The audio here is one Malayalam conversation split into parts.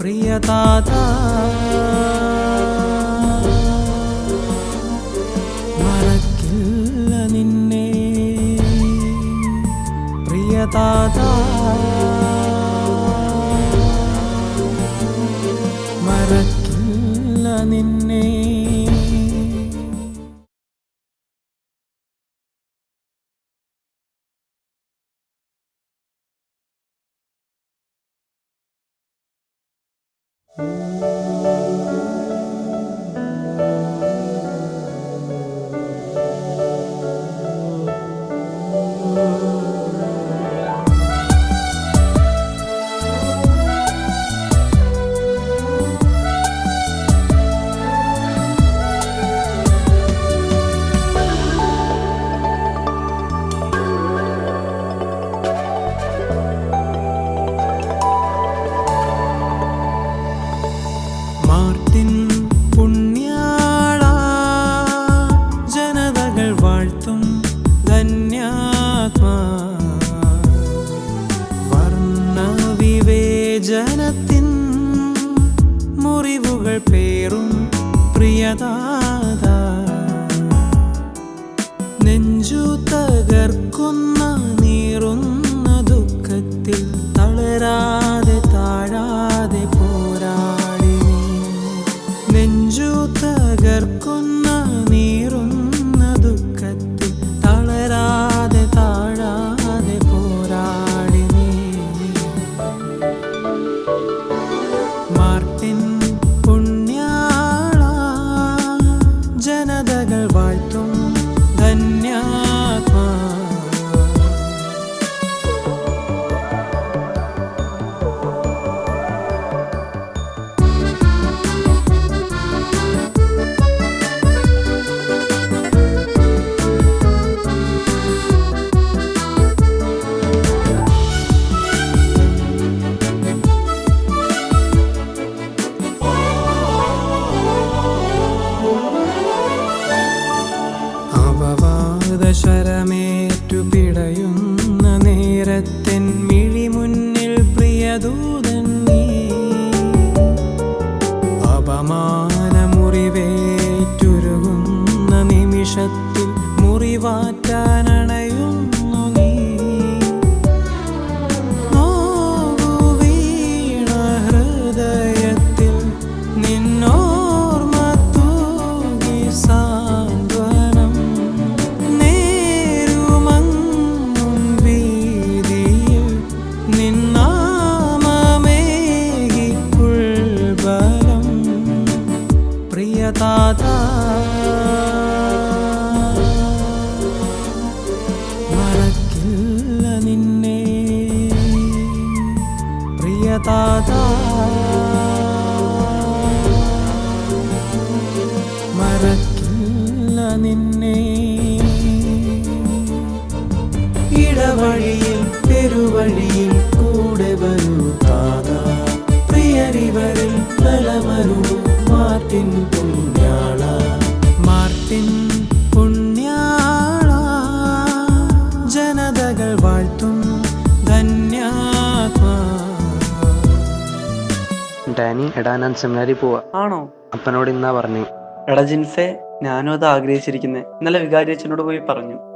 പ്രിയതാത. മറക്കില്ല നിന്നെ. പ്രിയതാത. മാർട്ടിൻ പ്രിയതാത നേരത്തിൻ മിഴിമുന്നിൽ പ്രിയദൂതൻ നീ. അപമാനമുറിവേറ്റുരുകുന്ന നിമിഷത്തിൽ മുറിവാറ്റാനണയുന്നു പ്രിയതാത മറക്കില്ല നിന്നെ. ഇടവഴിയിൽ പെരുവഴിയിൽ ഡാനി എടാ ഞാൻ സെമിനാരി പോവാ. ആണോ? അപ്പനോട് ഇന്നാ പറഞ്ഞു. എടാ ജിൻസെ ഞാനും അത് ആഗ്രഹിച്ചിരിക്കുന്നേ. ഇന്നലെ വികാരി അച്ഛനോട് പോയി പറഞ്ഞു.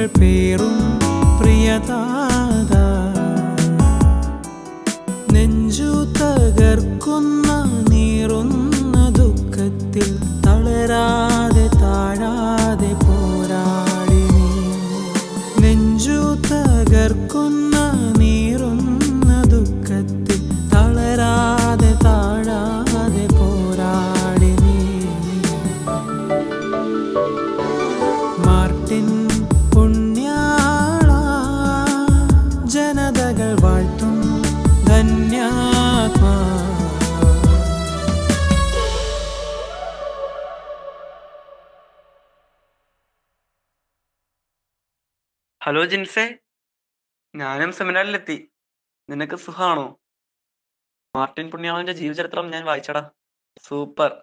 മുറിവുകൾ പേറും പ്രിയതാത നെഞ്ചു തകർക്കുന്ന ജനതകൾ വാഴ്ത്തും ധന്യാത്മാ. ഹലോ ജിൻസേ ഞാനും സെമിനാറിലെത്തി. നിനക്ക് സുഖാണോ? മാർട്ടിൻ പുണ്യാളന്റെ ജീവചരിത്രം ഞാൻ വായിച്ചടാ. സൂപ്പർ.